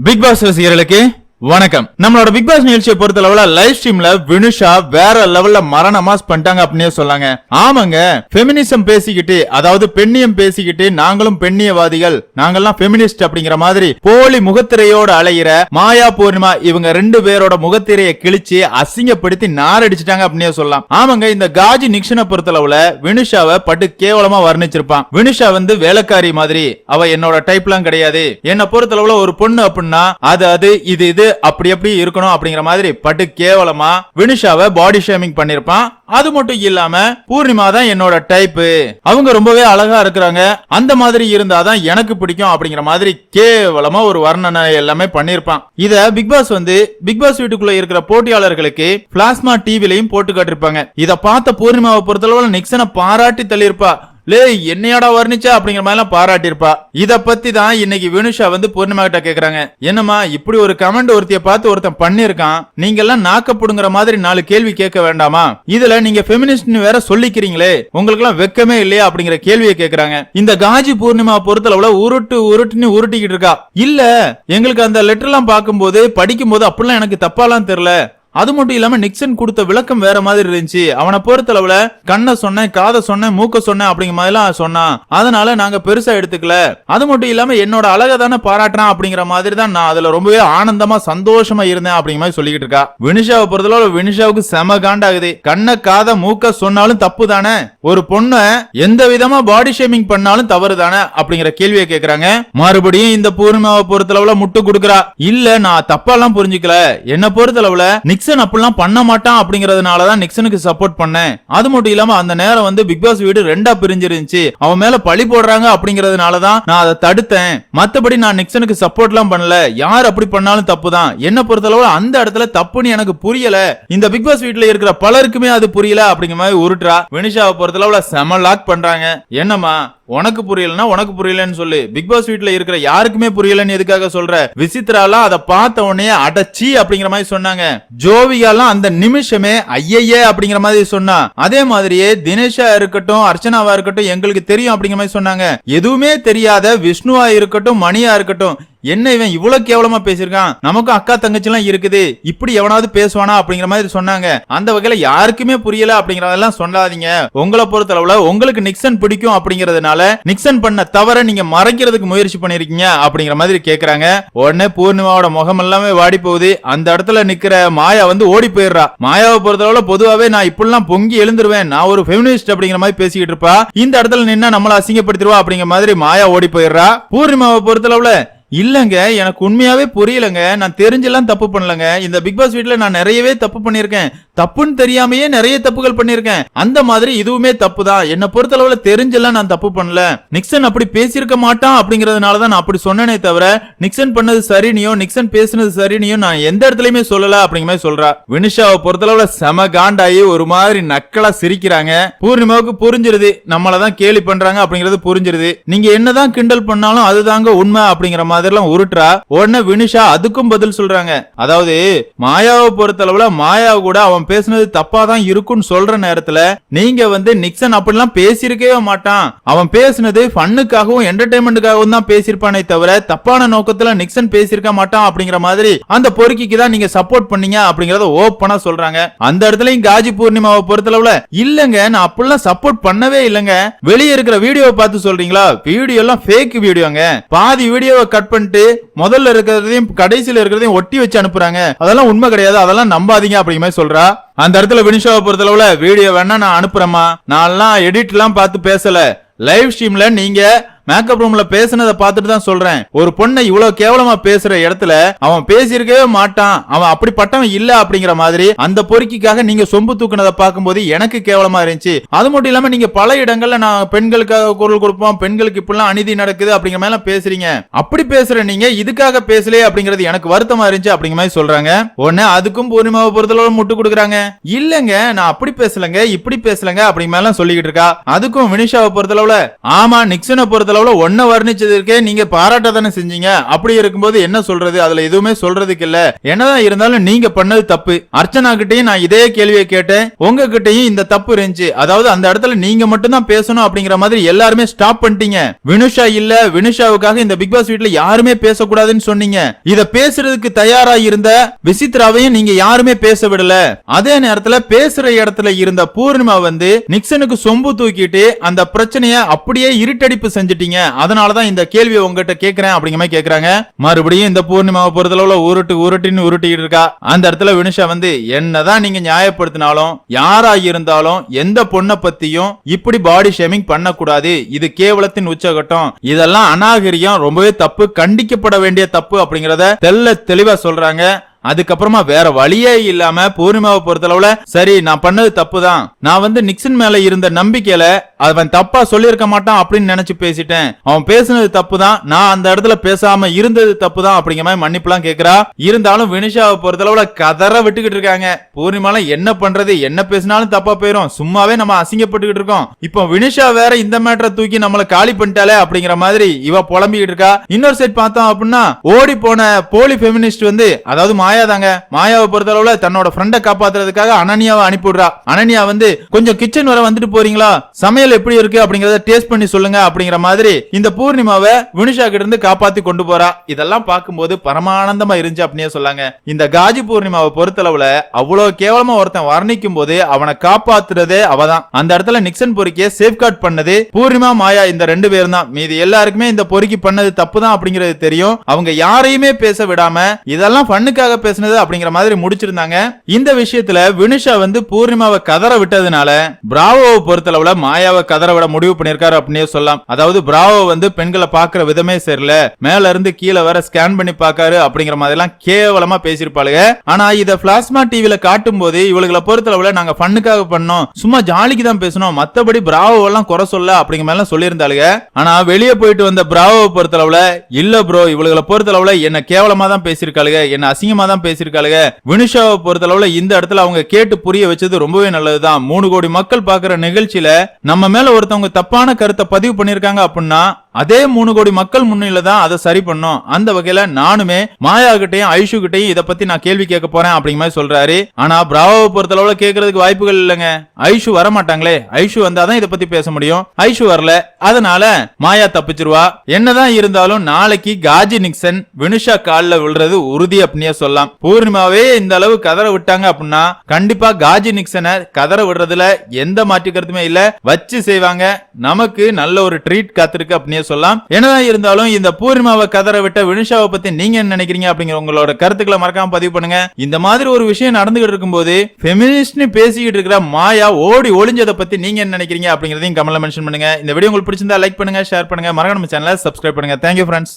Big pass ரசிகர்களுக்கு வணக்கம். நம்மளோட பிக் பாஸ் நிகழ்ச்சியை பொறுத்த லெவல லைவ் ஸ்ட்ரீம்ல வினுஷா வேற லெவல்ல மரண மாஸ் பண்ணிட்டாங்க அப்படின்னே சொல்லாங்க ஆமாங்க ஃபெமினிசம் பேசிக்கிட்டு அதாவது பெண்ணியம் பேசிக்கிட்டு நாங்களும் பெண்ணியவாதிகள் நாங்கெல்லாம் ஃபெமினிஸ்ட் அப்படிங்கிற மாதிரி போலி முகத்திரையோட அலையிற மாயா பூர்ணிமா இவங்க ரெண்டு பேரோட முகத்திரையை கிழிச்சு அசிங்கப்படுத்தி நாரடிச்சிட்டாங்க அப்படின்னே சொல்லலாம். ஆமாங்க இந்த காஜி நிக்ஷனை பொறுத்தளவுல வினுஷாவை பட்டு கேவலமா வர்ணிச்சிருப்பான். வினுஷா வந்து வேலைக்காரி மாதிரி. அவ என்னோட டைப்லாம் கிடையாது. என்ன பொறுத்தளவுல ஒரு பொண்ணு அப்படின்னா அது அது இது இது அப்படி எப்படி இருக்கணும் அப்படிங்கிற மாதிரி பட்டு கேவலமா வினுஷாவை பாடி ஷேமிங் பண்ணிருப்பான். அது மட்டும் இல்லாம பூர்ணிமா தான் என்னோட டைப் அவங்க ரொம்பவே அழகா இருக்கிறாங்க. அந்த மாதிரி இருந்தாதான் எனக்கு பிடிக்கும் அப்படிங்கிற மாதிரி கேவலமா ஒரு வர்ணனை எல்லாமே பண்ணிருப்பான். இத பிக் பாஸ் வந்து பிக் பாஸ் வீட்டுக்குள்ள இருக்கிற போட்டியாளர்களுக்கு பிளாஸ்மா டிவிலையும் போட்டு காட்டிருப்பாங்க. இத பார்த்த பூர்ணிமாவை பொறுத்தளவுல நிக்சனை பாராட்டி தள்ளியிருப்பா. லே என்னையாடா வர்ணிச்சா? அப்படிங்கிற மாதிரி எல்லாம் பாராட்டியிருப்பா. இத பத்தி தான் இன்னைக்கு வினுஷா வந்து பூர்ணிமா கிட்ட கேக்குறாங்க. என்னம்மா இப்படி ஒரு கமெண்ட் ஒருத்திய பார்த்து ஒருத்தன் பண்ணிருக்கான் நீங்க எல்லாம் நாக்கப்படுங்கிற மாதிரி நாலு கேள்வி கேட்க வேண்டாமா? இதுல நீங்க ஃபெமினிஸ்ட்னு வேற சொல்லிக்கிறீங்களே. உங்களுக்கு எல்லாம் வெக்கமே இல்லையா? அப்படிங்கிற கேள்வியை கேக்குறாங்க. இந்த காஜி பூர்ணிமா பொறுத்தளவுல உருட்டு உருட்டுன்னு உருட்டிக்கிட்டு இருக்கா. இல்ல எங்களுக்கு அந்த லெட்டர் எல்லாம் பார்க்கும்போது படிக்கும்போது அப்படிலாம் எனக்கு தப்பாலாம் தெரியல. அது மட்டும் இல்லாம நிக்சன் கொடுத்த விளக்கம் வேற மாதிரி இருந்துச்சு. அவனை பொறுத்தளவுல கண்ணை சொன்னேன் காதை சொன்னேன் மூக்க சொன்னேன் அப்படிங்கிற மாதிரிலாம் சொன்னான். அதனால நாங்க பெருசா எடுத்துக்கல. அது மட்டும் இல்லாம என்னோட அழகை தானே பாராட்டுறான் அப்படிங்கிற மாதிரி தான் நான் அதுல ரொம்பவே ஆனந்தமா சந்தோஷமா இருந்தேன் அப்படிங்கிற மாதிரி சொல்லிக்கிட்டு இருக்கா. வினிஷாவை பொறுத்தளவுல வினிஷாவுக்கு செம காண்டாகுது. கண்ணை காதை மூக்க சொன்னாலும் தப்பு தானே? ஒரு பொண்ணை எந்த விதமா பாடி ஷேமிங் பண்ணாலும் தவறு தானே? அப்படிங்கிற கேள்வியை கேக்குறாங்க. மறுபடியும் இந்த பூர்ணிமாவை பொறுத்தளவுல முட்டு கொடுக்குறா. இல்ல நான் தப்பாலாம் புரிஞ்சுக்கல. என்ன பொறுத்தளவுல நிக்சன் அப்படிலாம் பண்ண மாட்டான் அப்படிங்கறதுனால தான் நிக்சனுக்கு சப்போர்ட் பண்ணேன். அது மட்டும் இல்லாம அந்த நேரம் வந்து பிக் பாஸ் வீடு ரெண்டா பிரிஞ்சிருந்துச்சு. அவன் மேல பழி போடுறாங்க அப்படிங்கறதுனால தான் நான் அதை தடுத்தேன். மத்தபடி நான் நிக்சனுக்கு சப்போர்ட்லாம் பண்ணல. யார் அப்படி பண்ணாலும் தப்பு தான் என்ன பொறுத்தளவு அந்த இடத்துல தப்புன்னு எனக்கு புரியல. இந்த பிக் பாஸ் வீட்ல இருக்கிற பலருக்குமே அது புரியல அப்படிங்கிற மாதிரி உருட்டுறா. வினிஷாவை பொறுத்தளவுல செம லாக் பண்றாங்க. என்னம்மா? உனக்கு புரியலன்னா உனக்கு புரியலன்னு சொல்லு. பிக் பாஸ் வீட்டுல இருக்கிற யாருக்குமே புரியலன்னு எதுக்காக சொல்ற? விசித்ராலாம் அதை பார்த்த உடனே அடச்சி அப்படிங்கிற மாதிரி சொன்னாங்க. ஜோவிகாலாம் அந்த நிமிஷமே ஐயையே அப்படிங்கிற மாதிரி சொன்னா. அதே மாதிரியே தினேஷா இருக்கட்டும் அர்ச்சனாவா இருக்கட்டும் எங்களுக்கு தெரியும் அப்படிங்கிற மாதிரி சொன்னாங்க. எதுவுமே தெரியாத விஷ்ணுவா இருக்கட்டும் மணியா இருக்கட்டும் என்ன இவன் இவ்வளவு கேவலமா பேசியிருக்கான்? நமக்கும் அக்கா தங்கச்சி எல்லாம் இருக்குது. இப்படி எவனாவது பேசுவானா அப்படிங்கிற மாதிரி சொன்னாங்க. அந்த வகையில யாருக்குமே புரியல அப்படிங்கறதெல்லாம் சொல்லாதீங்க. உங்களை பொறுத்த அளவுல உங்களுக்கு நிக்சன் பிடிக்கும் அப்படிங்கறதுனால நிக்சன் பண்ண தவற நீங்க மறைக்கிறதுக்கு முயற்சி பண்ணிருக்கீங்க அப்படிங்கிற மாதிரி கேக்குறாங்க. உடனே பூர்ணிமாவோட முகம் எல்லாமே வாடி போகுது. அந்த இடத்துல நிக்கிற மாயா வந்து ஓடி போயிடுறா. மாயாவை பொறுத்தளவுல பொதுவாவே நான் இப்படிலாம் பொங்கி எழுந்துருவேன். நான் ஒரு ஃபெமினிஸ்ட் அப்படிங்கிற மாதிரி பேசிக்கிட்டு இருப்பா. இந்த இடத்துல நின்னா நம்மள அசிங்கப்படுத்திடுவா அப்படிங்கிற மாதிரி மாயா ஓடி போயிடுறா. பூர்ணிமாவை பொறுத்த அளவுல இல்லைங்க எனக்கு உண்மையாவே புரியலங்க. நான் தெரிஞ்செல்லாம் தப்பு பண்ணலங்க. இந்த பிக் பாஸ் வீட்டில் நான் நிறையவே தப்பு பண்ணியிருக்கேன். தப்புன்னு தெரியாமயே நிறைய தப்புகள் பண்ணிருக்கேன் அந்த மாதிரி இதுவுமே தப்பு தான் என்ன பொறுத்தளவுல தெரிஞ்செல்லாம் நான் தப்பு பண்ணல. நிக்சன் அப்படி பேசியிருக்க மாட்டான் அப்படிங்கறதுனால தான் நான் அப்படி சொன்னேனே தவிர நிக்சன் பண்ணது சரினியோ நிக்சன் பேசுனது சரினியோ நான் எந்த இடத்துலயுமே சொல்லல அப்படிங்கிற மாதிரி சொல்றா. வினிஷாவை பொறுத்தளவுல செம காண்டாயி ஒரு மாதிரி நக்கலா சிரிக்கிறாங்க. பூர்ணிமாவுக்கு புரிஞ்சிருது. நம்மளதான் கேலி பண்றாங்க அப்படிங்கறது புரிஞ்சிருது. நீங்க என்னதான் கிண்டல் பண்ணாலும் அதுதாங்க உண்மை அப்படிங்கிற மாதிரிலாம் உருட்டுறா. உடனே வினிஷா அதுக்கும் பதில் சொல்றாங்க. அதாவது மாயாவை பொறுத்தளவுல மாயா கூட அவன் பேசுனது தப்பா தான் இருக்கும்னு சொல்ற நேரத்துல நீங்க வந்து நிக்சன் அப்படிலாம் பேசியிருக்கவே மாட்டான். அவன் பேசுனது ஃபன்னுக்காகவும் என்டர்டைன்மெண்ட்டுக்காகவும் தான் பேசியிருப்பானே தவிர தப்பான நோக்கத்துல நிக்சன் பேசியிருக்க மாட்டான் அப்படிங்கிற மாதிரி அந்த பொறுக்கிக்கு தான் நீங்க சப்போர்ட் பண்ணீங்க அப்படிங்கறத ஓப்பனா சொல்றாங்க. அந்த இடத்துலயும் காஜி பூர்ணிமாவை பொறுத்தளவுல இல்லங்க நான் அப்படிலாம் சப்போர்ட் பண்ணவே இல்லங்க. வெளியே இருக்கிற வீடியோவை பார்த்து சொல்றீங்களா? வீடியோ எல்லாம் ஃபேக் வீடியோங்க. பாதி வீடியோவை கட் பண்ணிட்டு முதல்ல இருக்கிறதையும் கடைசியில இருக்கிறதையும் ஒட்டி வச்சு அனுப்புறாங்க. அதெல்லாம் உண்மை கிடையாது அதெல்லாம் நம்பாதீங்க அப்படிங்கிற மாதிரி சொல்றா. அந்த இடத்துல வினிஷாவை பொறுத்தளவுல வீடியோ வேணா நான் அனுப்புறேம்மா. எல்லாம் எடிட் எல்லாம் பார்த்து பேசல. லைவ் ஸ்ட்ரீம்ல நீங்க மேக்கப் ரூம்ல பேசுனதை பார்த்துட்டு தான் சொல்றேன். ஒரு பொண்ணை இவ்வளவு கேவலமா பேசுற இடத்துல அவன் பேசியிருக்கவே மாட்டான். அவன் அப்படிப்பட்டவன் இல்ல அப்படிங்கிற மாதிரி அந்த பொறுக்கிக்காக நீங்க சொம்பு தூக்குனதை பார்க்கும்போது எனக்கு கேவலமா இருந்துச்சு. அது மட்டும் இல்லாம நீங்க பல இடங்கள்ல நான் பெண்களுக்காக குரல் கொடுப்போம் பெண்களுக்கு இப்படிலாம் அநீதி நடக்குது அப்படிங்கிற மாதிரி பேசுறீங்க. அப்படி பேசுற நீங்க இதுக்காக பேசலையே அப்படிங்கிறது எனக்கு வருத்தமா இருந்துச்சு அப்படிங்கிற மாதிரி சொல்றாங்க. உடனே அதுக்கும் பூர்ணிமாவை பொறுத்தளவு முட்டு கொடுக்குறாங்க. இல்லங்க நான் அப்படி பேசலங்க இப்படி பேசலங்க அப்படிங்கிற மாதிரி சொல்லிக்கிட்டு இருக்கா. அதுக்கும் வினிஷாவை பொறுத்தளவுல ஆமா நிக்சனை பொறுத்த அளவில் ஒன்ன வர்ணிச்சதற்கே நீங்க பாராட்ட தானே செஞ்சீங்க? அப்படி இருக்கும்போது என்ன சொல்றது? அதுல எதுவுமே சொல்றதுக்கு இல்ல. என்னதான் இருந்தாலும் நீங்க பண்ணது தப்பு. அர்ச்சனா கிட்டையும் நான் இதே கேள்வியை கேட்டேன். உங்ககிட்டயும் இந்த தப்பு இருந்துச்சு. அதாவது அந்த இடத்துல நீங்க மட்டும் தான் பேசணும் அப்படிங்கிற மாதிரி எல்லாருமே ஸ்டாப் பண்ணிட்டீங்க. வினுஷா இல்ல. வினுஷாவுக்காக இந்த பிக் பாஸ் வீட்ல யாருமே பேசக்கூடாதுன்னு சொன்னீங்க. இத பேசுறதுக்கு தயாரா இருந்த விசித்ராவையும் நீங்க யாருமே பேச விடல. அதே நேரத்துல பேசுற இடத்துல இருந்த பூர்ணிமா வந்து நிக்சனுக்கு சொம்பு தூக்கிட்டு அந்த பிரச்சனைய அப்படியே இருட்டடிப்பு செஞ்சுட்டீங்க அதனாலதான் இந்த கேள்வியை உங்ககிட்ட கேட்கறேன் அப்படிங்கிற மாதிரி கேட்கறாங்க மறுபடியும் இந்த பூர்ணிமாவை பொறுத்தளவுல உருட்டு உருட்டின்னு உருட்டிட்டு இருக்கா. அந்த இடத்துல வினுஷா வந்து என்னதான் நீங்க நியாயப்படுத்தினாலும் யாரா இருந்தாலும் எந்த பொண்ணை பத்தியும் இப்படி பாடி ஷேமிங் பண்ணக்கூடாது. இது கேவலத்தின் உச்சகட்டம். இதெல்லாம் அநாகரியம் ரொம்பவே தப்பு. கண்டிக்கப்பட வேண்டிய தப்பு அப்படிங்கறத தெல்ல தெளிவா சொல்றாங்க. அதுக்கப்புறமா வேற வழியே இல்லாம பூர்ணிமாவை பொறுத்தளவுல சரி நான் பண்ணது தப்பு தான் நான் வந்து நிக்சன் மேல இருந்த நம்பிக்கையில அவன் தப்பா சொல்லியிருக்க மாட்டான் அப்படின்னு நினைச்சு பேசிட்டேன். அவன் பேசுனது தப்பு தான் நான் அந்த இடத்துல பேசாம இருந்தது தப்பு தான் அப்படிங்கிற மாதிரி மன்னிப்புலாம் கேக்குறா. இருந்தாலும் வினிஷாவை பொறுத்தளவுல கதற விட்டுக்கிட்டு இருக்காங்க. பூர்ணிமாலாம் என்ன பண்றது என்ன பேசினாலும் தப்பா போயிரும். சும்மாவே நம்ம அசிங்கப்பட்டுக்கிட்டு இருக்கோம். இப்போ வினிஷா வேற இந்த மேட்டரை தூக்கி நம்மள காலி பண்ணிட்டாலே அப்படிங்கிற மாதிரி இவ புலம்பிக்கிட்டு இருக்கா. இன்னொரு சைட் பார்த்தோம் அப்படின்னா ஓடி போன போலி பெமினிஸ்ட் வந்து அதாவது மாயா தாங்க மாயாவை பொறுத்தளவுல தன்னோட ஃப்ரெண்டை காப்பாத்துறதுக்காக அனன்யாவை அனுப்பிவிடுறா. அனன்யா வந்து கொஞ்சம் கிச்சன் வர வந்துட்டு போறீங்களா? சமையல் எப்படி இருக்கு? அப்படிங்கறத டேஸ்ட் பண்ணி சொல்லுங்க அப்படிங்கிற மாதிரி இந்த பூர்ணிமாவை வினுஷா கிட்ட இருந்து காப்பாத்தி கொண்டு போறா. இதெல்லாம் பார்க்கும்போது பரமானந்தமா இருந்துச்சு அப்படின்னே சொல்லாங்க. இந்த காஜி பூர்ணிமாவை பொறுத்தளவுல அவ்வளவு கேவலமா ஒருத்தன் வர்ணிக்கும் போது அவனை காப்பாத்துறதே அவதான். அந்த இடத்துல நிக்சன் பொறுக்கிய சேஃப்கார்ட் பண்ணது பூர்ணிமா மாயா இந்த ரெண்டு பேரும் தான். மீதி எல்லாருக்குமே இந்த பொறுக்கி பண்ணது தப்பு தான் அப்படிங்கிறது தெரியும். அவங்க யாரையுமே பேச விடாம இதெல்லாம் பண்ணுக்காக பேசுனது அப்படிங்கிற மாதிரி முடிச்சிருந்தாங்க. இந்த விஷயத்துல வினுஷா வந்து பூர்ணிமாவை கதற விட்டதுனால பிராவோவை பொறுத்தளவுல மாயாவை கதற விட முடிவு பண்ணிருக்காரு அப்படின்னே சொல்லலாம். அதாவது பிராவோ வந்து பெண்களை பாக்குற விதமே சரியில்ல. மேல இருந்து கீழே வர ஸ்கேன் பண்ணி பாக்காரு அப்படிங்கிற மாதிரி எல்லாம் கேவலமா பேசியிருப்பாளுங்க ஆனா இத பிளாஸ்மா டிவில காட்டும் போது இவளுகளை பொறுத்தளவுல நாங்க பண்ணுக்காக பண்ணோம். சும்மா ஜாலிக்கு தான் பேசணும் மத்தபடி பிராவோ எல்லாம் குறை சொல்ல அப்படிங்கிற மாதிரி எல்லாம் சொல்லியிருந்தாளுங்க ஆனா வெளியே போயிட்டு வந்த பிராவோவை பொறுத்தளவுல இல்ல ப்ரோ இவளுகளை பொறுத்தளவுல என்ன கேவலமா தான் பேசியிருக்காளுங்க என்ன அசிங்கமா தான் பேசியிருக்காளுங்க வினுஷாவை பொறுத்தளவுல இந்த இடத்துல அவங்க கேட்டு புரிய வச்சது ரொம்பவே நல்லதுதான். மூணு கோடி மக்கள் பாக்குற நிகழ்ச்சியில நம்ம மேல ஒருத்தவங்க தப்பான கருத்தை பதிவு பண்ணிருக்காங்க அப்படின்னா அதே மூணு கோடி மக்கள் முன்னில தான் அதை சரி பண்ணும். அந்த வகையில நானுமே மாயா கிட்டையும் ஐஷு கிட்டையும் இத பத்தி நான் கேள்வி கேட்க போறேன் அப்படிங்கிற மாதிரி சொல்றாரு. ஆனா பிராவோவை பொறுத்தளவுல கேட்கறதுக்கு வாய்ப்புகள் இல்லைங்க. ஐஷு வர மாட்டாங்களே ஐஷு வந்தாதான் இத பத்தி பேச முடியும். ஐஷு வரல. அதனால மாயா தப்பிச்சிருவா. என்னதான் இருந்தாலும் நாளைக்கு காஜி நிக்சன் வினுஷா கால்ல விழுறது உறுதி அப்படின்னே சொல்லலாம். பூர்ணிமாவே இந்த அளவு கதற விட்டாங்க அப்படின்னா கண்டிப்பா காஜி நிக்சனை கதற விடுறதுல எந்த மாற்று கருத்துமே இல்ல. வச்சு செய்வாங்க. நமக்கு நல்ல ஒரு ட்ரீட் காத்திருக்கு அப்படின்னே சொல்லலாம். என்னதான் இருந்தாலும் இந்த பூர்ணிமாவை கதற விட்ட வினுஷாவை பத்தி நீங்க என்ன நினைக்கிறீங்க அப்படிங்கிற உங்களோட கருத்துக்களை மறக்காம பதிவு பண்ணுங்க. இந்த மாதிரி ஒரு விஷயம் நடந்துகிட்டு இருக்கும்போது ஃபெமினிஸ்ட்னு பேசிக்கிட்டு இருக்கிற மாயா ஓடி ஒளிஞ்சதை பத்தி நீங்க என்ன நினைக்கிறீங்க அப்படிங்கறதையும் கமெண்ட்ல மென்ஷன் பண்ணுங்க. இந்த வீடியோ உங்களுக்கு பிடிச்சிருந்தா லைக் பண்ணுங்க ஷேர் பண்ணுங்க. மறக்காம நம்ம சேனலை சப்ஸ்கிரைப் பண்ணுங்க. Thank you friends